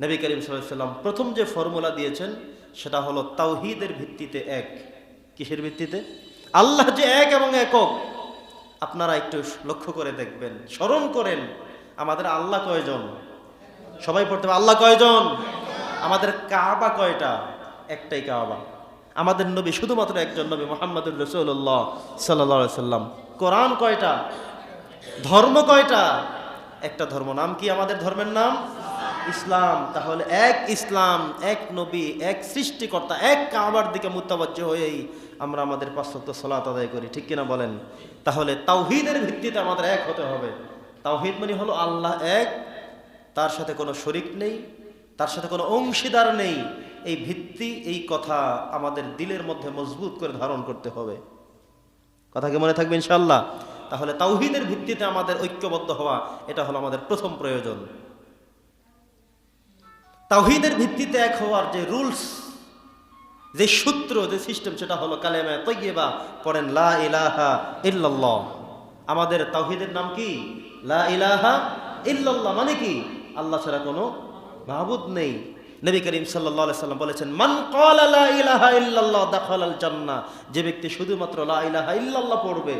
নবী করিম সাল্লাম প্রথম যে ফর্মুলা দিয়েছেন, সেটা হলো তাওহিদের ভিত্তিতে এক। কিসের ভিত্তিতে? আল্লাহ যে এক এবং একক, আপনারা একটু লক্ষ্য করে দেখবেন, স্মরণ করেন, আমাদের আল্লাহ কয়জন? সবাই পড়তে আল্লাহ কয়জন? আমাদের কাবা কয়টা? একটাই কাবা। আমাদের নবী শুধুমাত্র একজন নবী, মোহাম্মদুর রসুল্লাহ সাল্লা সাল্লাম। কোরআন কয়টা? ধর্ম কয়টা? একটা ধর্ম নাম কি আমাদের ধর্মের নাম? ইসলাম, তাহলে এক ইসলাম, এক নবী, এক সৃষ্টিকর্তা, এক কাবার দিকে মুত্তাবাজ্য হয়েই আমরা আমাদের পাশ্চাত্য সলাত আদায় করি, ঠিক কিনা বলেন? তাহলে তাওহিদের ভিত্তিতে আমাদের এক হতে হবে। তাওহিদ মানে হলো আল্লাহ এক, তার সাথে কোনো শরিক নেই, তার সাথে কোনো অংশীদার নেই। এই ভিত্তি, এই কথা আমাদের দিলের মধ্যে মজবুত করে ধারণ করতে হবে। কথা কি মনে থাকবে ইনশাল্লাহ তাহলে তাওহিদের ভিত্তিতে আমাদের ঐক্যবদ্ধ হওয়া, এটা হলো আমাদের প্রথম প্রয়োজন। তাওহিদের ভিত্তিতে এক হওয়ার যে রুলস, যে সূত্র, যে সিস্টেম, সেটা হলো কালেমা তৈবা পড়েন লা ইলাহা ইল্লাল্লাহ। আমাদের তাওহিদের নাম কি? লা ইলাহা ইল্লাল্লাহ মানে কি? আল্লাহ ছাড়া কোনো মাহবুদ নেই। নবী করিম সাল্লাল্লাহু সাল্লাম বলেছেন, মান ক্বালা লা ইলাহা ইল্লাল্লাহ দাখালাল জান্নাহ। যে ব্যক্তি শুধুমাত্র লা ইলাহা ইল্লাল্লাহ পড়বে,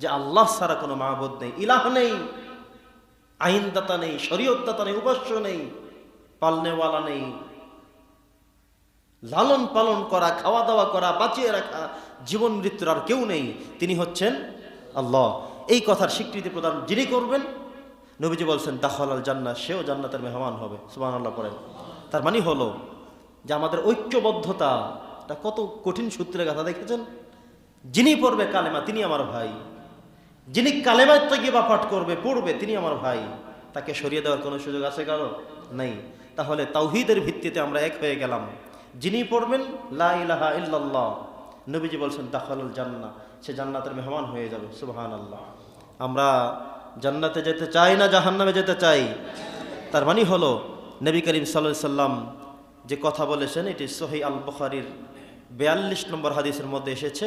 যে আল্লাহ ছাড়া কোনো মাহবুদ নেই। ইলাহ নেই, আইনদাতা নেই, শরীয়তদাতা নেই, উপাস্য নেই। পালনেওয়ালা নেই। লালন পালন করা, খাওয়া দাওয়া করা, বাঁচিয়ে রাখা, জীবন মৃত্যুর আর কেউ নেই। তিনি হচ্ছেন আল্লাহ। এই কথার স্বীকৃতি প্রদান যিনি করবেন, নবীজি বলছেন দাখল আল জান্নাত, সেও জান্নাতের মেহমান হবে। সুবাহ আল্লাহ পড়েন। তার মানে হলো যে আমাদের ঐক্যবদ্ধতা, এটা কত কঠিন সূত্রে কথা দেখেছেন? যিনি পড়বে কালেমা, তিনি আমার ভাই। যিনি কালেমায় তৈবা পাঠ করবে, পড়বে, তিনি আমার ভাই। তাকে সরিয়ে দেওয়ার কোনো সুযোগ আছে কারও? নেই। তাহলে তাওহিদের ভিত্তিতে আমরা এক হয়ে গেলাম। যিনি পড়বেন, লা ইলাহা ইল্লাল্লাহ। নবীজি বলছেন, দাখালুল জান্না সে জান্নাতের মেহমান হয়ে যাবে সুবহান আল্লাহ আমরা জান্নাতে যেতে চাই না জাহান্নামে যেতে চাই? তার মানে হলো, নবী করিম সাল্লাহ সাল্লাম যে কথা বলেছেন, এটি সহি আল বখারির বিয়াল্লিশ নম্বর হাদিসের মধ্যে এসেছে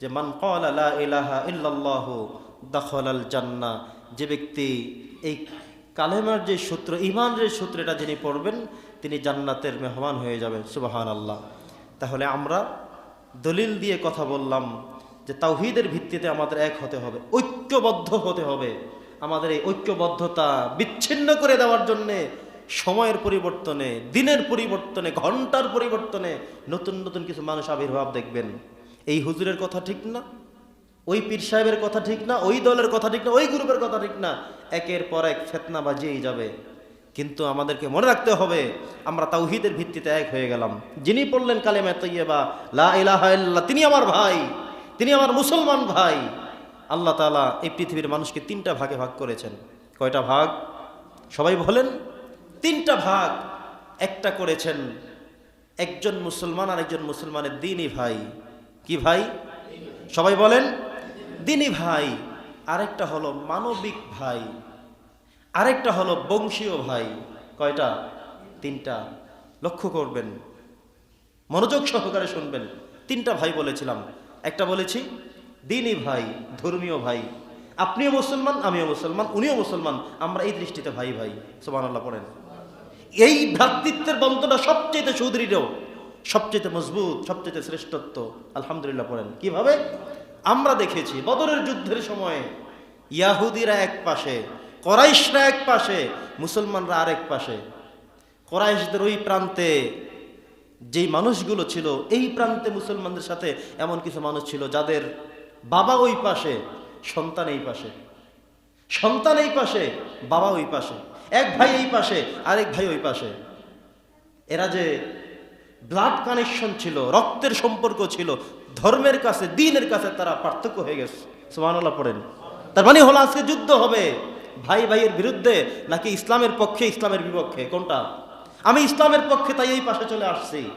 যে, মান ক্বালা লা ইলাহা ইল্লাল্লাহু আল জান্না যে ব্যক্তি এই কালেমার যে সূত্র ইমানের সূত্র এটা যিনি পড়বেন, তিনি জান্নাতের মেহমান হয়ে যাবেন। সুবাহান আল্লাহ তাহলে আমরা দলিল দিয়ে কথা বললাম যে তাওহিদের ভিত্তিতে আমাদের এক হতে হবে, ঐক্যবদ্ধ হতে হবে। আমাদের এই ঐক্যবদ্ধতা বিচ্ছিন্ন করে দেওয়ার জন্যে, সময়ের পরিবর্তনে, দিনের পরিবর্তনে, ঘণ্টার পরিবর্তনে নতুন নতুন কিছু মানুষ আবির্ভাব দেখবেন। এই হুজুরের কথা ঠিক না? ওই পীর সাহেবের কথা ঠিক না, ওই দলের কথা ঠিক না, ওই গ্রুপের কথা ঠিক না, একের পর এক ফেতনা বাজিয়েই যাবে। কিন্তু আমাদেরকে মনে রাখতে হবে, আমরা তাওহিদের ভিত্তিতে এক হয়ে গেলাম। যিনি পড়লেন কালেমা তৈয়বা, লা ইলাহা তিনি আমার ভাই, তিনি আমার মুসলমান ভাই। আল্লাহ তাআলা এই পৃথিবীর মানুষকে তিনটা ভাগে ভাগ করেছেন। কয়টা ভাগ? সবাই বলেন, তিনটা ভাগ। একটা করেছেন একজন মুসলমান আর একজন মুসলমানের দিনই ভাই। কি ভাই? সবাই বলেন দিনী ভাই, আরেকটা হলো মানবিক ভাই, আরেকটা হলো বংশীয় ভাই। কয়টা? তিনটা। লক্ষ্য করবেন, মনোযোগ সহকারে শুনবেন। তিনটা ভাই বলেছিলাম। একটা বলেছি, দিনী ভাই, ধর্মীয় ভাই। আপনিও মুসলমান, আমিও মুসলমান, উনিও মুসলমান। আমরা এই দৃষ্টিতে ভাই ভাই। সোমান আল্লাহ পড়েন। এই ভ্রাতৃত্বের বন্ধনটা সবচেয়ে সুদৃঢ় সবচেয়ে মজবুত সবচেয়ে শ্রেষ্ঠত্ব। আলহামদুলিল্লাহ পড়েন। কীভাবে? আমরা দেখেছি বদরের যুদ্ধের সময় ইয়াহুদিরা এক পাশে, করাইশরা এক পাশে, মুসলমানরা আরেক পাশে। করাইশদের ওই প্রান্তে যেই মানুষগুলো ছিল, এই প্রান্তে মুসলমানদের সাথে এমন কিছু মানুষ ছিল যাদের বাবা ওই পাশে, সন্তান এই পাশে। সন্তান এই পাশে, বাবা ওই পাশে। এক ভাই এই পাশে, আরেক ভাই ওই পাশে। এরা যে ব্লাড কানেকশন ছিল, রক্তের সম্পর্ক ছিল, ধর্মের কাছে, দিনের কাছে তারা পার্থক্য হয়ে গেছে। সুবহানাল্লাহ পড়েন। তার মানে হলো আজকে যুদ্ধ হবে। ভাই ভাইয়ের বিরুদ্ধে নাকি ইসলামের পক্ষে, ইসলামের বিপক্ষে? কোনটা? আমি ইসলামের পক্ষে তাই এই পাশে চলে আসছি।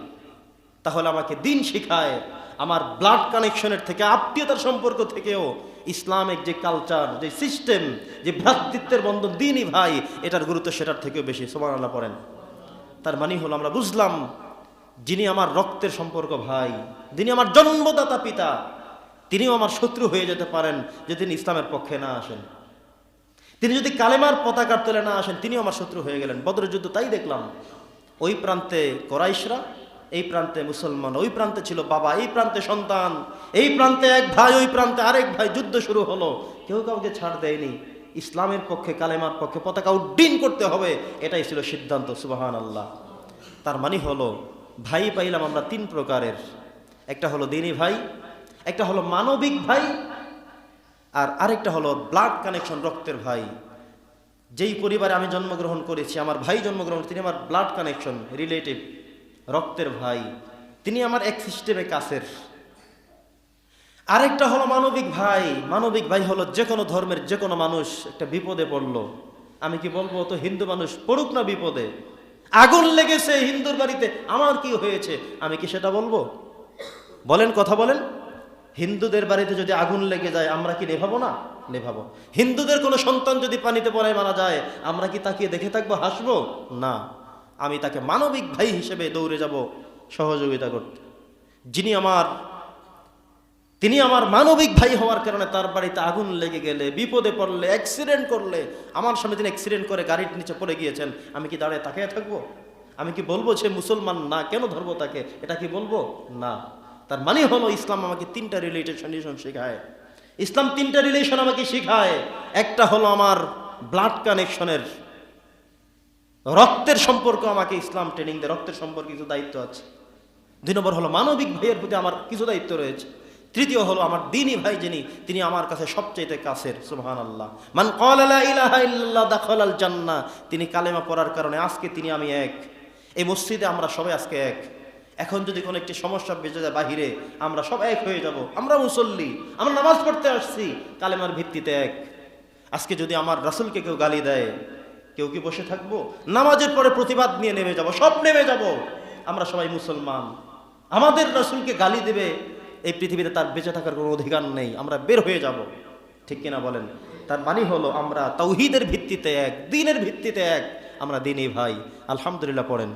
তাহলে আমাকে দিন শিখায়, আমার ব্লাড কানেকশনের থেকে, আত্মীয়তার সম্পর্ক থেকেও ইসলামিক যে কালচার যে সিস্টেম যে ভ্রাতৃত্বের বন্ধন, দিনই ভাই, এটার গুরুত্ব সেটার থেকেও বেশি। সমান আল্লাহ পড়েন। তার মানে হলো আমরা বুঝলাম যিনি আমার রক্তের সম্পর্ক ভাই, যিনি আমার জন্মদাতা পিতা, তিনিও আমার শত্রু হয়ে যেতে পারেন যে তিনি ইসলামের পক্ষে না আসেন। তিনি যদি কালেমার পতাকার তুলে না আসেন, তিনিও আমার শত্রু হয়ে গেলেন। বদরের যুদ্ধ তাই দেখলাম। ওই প্রান্তে কোরাইশরা, এই প্রান্তে মুসলমান, ওই প্রান্তে ছিল বাবা, এই প্রান্তে সন্তান, এই প্রান্তে এক ভাই, ওই প্রান্তে আরেক ভাই, যুদ্ধ শুরু হলো। কেউ কাউকে ছাড় দেয়নি। ইসলামের পক্ষে, কালেমার পক্ষে পতাকা উড্ডীন করতে হবে। এটাই ছিল সিদ্ধান্ত সুবাহান আল্লাহ তার মানে হলো ভাই পাইলাম আমরা তিন প্রকারের। একটা হলো দিনী ভাই, একটা হলো মানবিক ভাই, আর আরেকটা হলো ব্লাড কানেকশন রক্তের ভাই। যেই পরিবারে আমি জন্মগ্রহণ করেছি, আমার ভাই জন্মগ্রহণ, তিনি আমার ব্লাড কানেকশন রিলেটিভ রক্তের ভাই। তিনি আমার এক সিস্টেমে কাছের। আরেকটা হলো মানবিক ভাই। মানবিক ভাই হলো যে কোনো ধর্মের যে কোনো মানুষ একটা বিপদে পড়ল। আমি কি বলব তো হিন্দু মানুষ, পড়ুক না বিপদে। আগুন লেগেছে হিন্দুর বাড়িতে, আমার কি হয়েছে? আমি কি সেটা বলব? বলেন, কথা বলেন। হিন্দুদের বাড়িতে যদি আগুন লেগে যায়, আমরা কি নেভাবো না? নেভাবো। হিন্দুদের কোনো সন্তান যদি পানিতে পড়ায় মারা যায়, আমরা কি তাকিয়ে দেখে থাকব, হাসবো? না। আমি তাকে মানবিক ভাই হিসেবে দৌড়ে যাব সহযোগিতা করতে। যিনি আমার তিনি আমার মানবিক ভাই হওয়ার কারণে তার বাড়িতে আগুন লেগে গেলে, বিপদে পড়লে অ্যাক্সিডেন্ট করলে, আমার সামনে তিনি অ্যাক্সিডেন্ট করে গাড়ির নিচে পড়ে গিয়েছেন, আমি কি দাঁড়িয়ে তাকিয়ে থাকব? আমি কি বলব সে মুসলমান না, কেন ধরবো তাকে? এটা কি বলব? না। তার মানে হলো ইসলাম আমাকে তিনটা রিলেশন শেখায়। ইসলাম তিনটা রিলেশন আমাকে শেখায়। একটা হলো আমার ব্লাড কানেকশনের রক্তের সম্পর্ক আমাকে ইসলাম ট্রেনিং দেয়, রক্তের সম্পর্কে কিছু দায়িত্ব আছে। দুই নম্বর হলো মানবিক ভাইয়ের প্রতি আমার কিছু দায়িত্ব রয়েছে। তৃতীয় হলো আমার দিনী ভাই যিনি, তিনি আমার কাছে সবচাইতে কাছের সুবহান আল্লাহ মান দাখালাল জান্নাহ তিনি কালেমা পড়ার কারণে আজকে তিনি আমি এক। এই মসজিদে আমরা সবাই আজকে এক। এখন যদি কোনো একটি সমস্যা বেঁচে যায় বাহিরে, আমরা সব এক হয়ে যাব। আমরা মুসল্লি, আমরা নামাজ পড়তে আসছি, কালেমার ভিত্তিতে এক। আজকে যদি আমার রাসূলকে কেউ গালি দেয়, কেউ কি বসে থাকব? নামাজের পরে প্রতিবাদ নিয়ে নেমে যাব, সব নেমে যাব। আমরা সবাই মুসলমান। আমাদের রাসূলকে গালি দেবে এই পৃথিবীতে তার বেঁচে থাকার কোনো অধিকার নেই, আমরা বের হয়ে যাব। ঠিক কিনা বলেন? তার মানে হলো, আমরা তৌহিদের ভিত্তিতে এক, দিনের ভিত্তিতে এক, আমরা দিনই ভাই। আলহামদুলিল্লাহ পড়েন।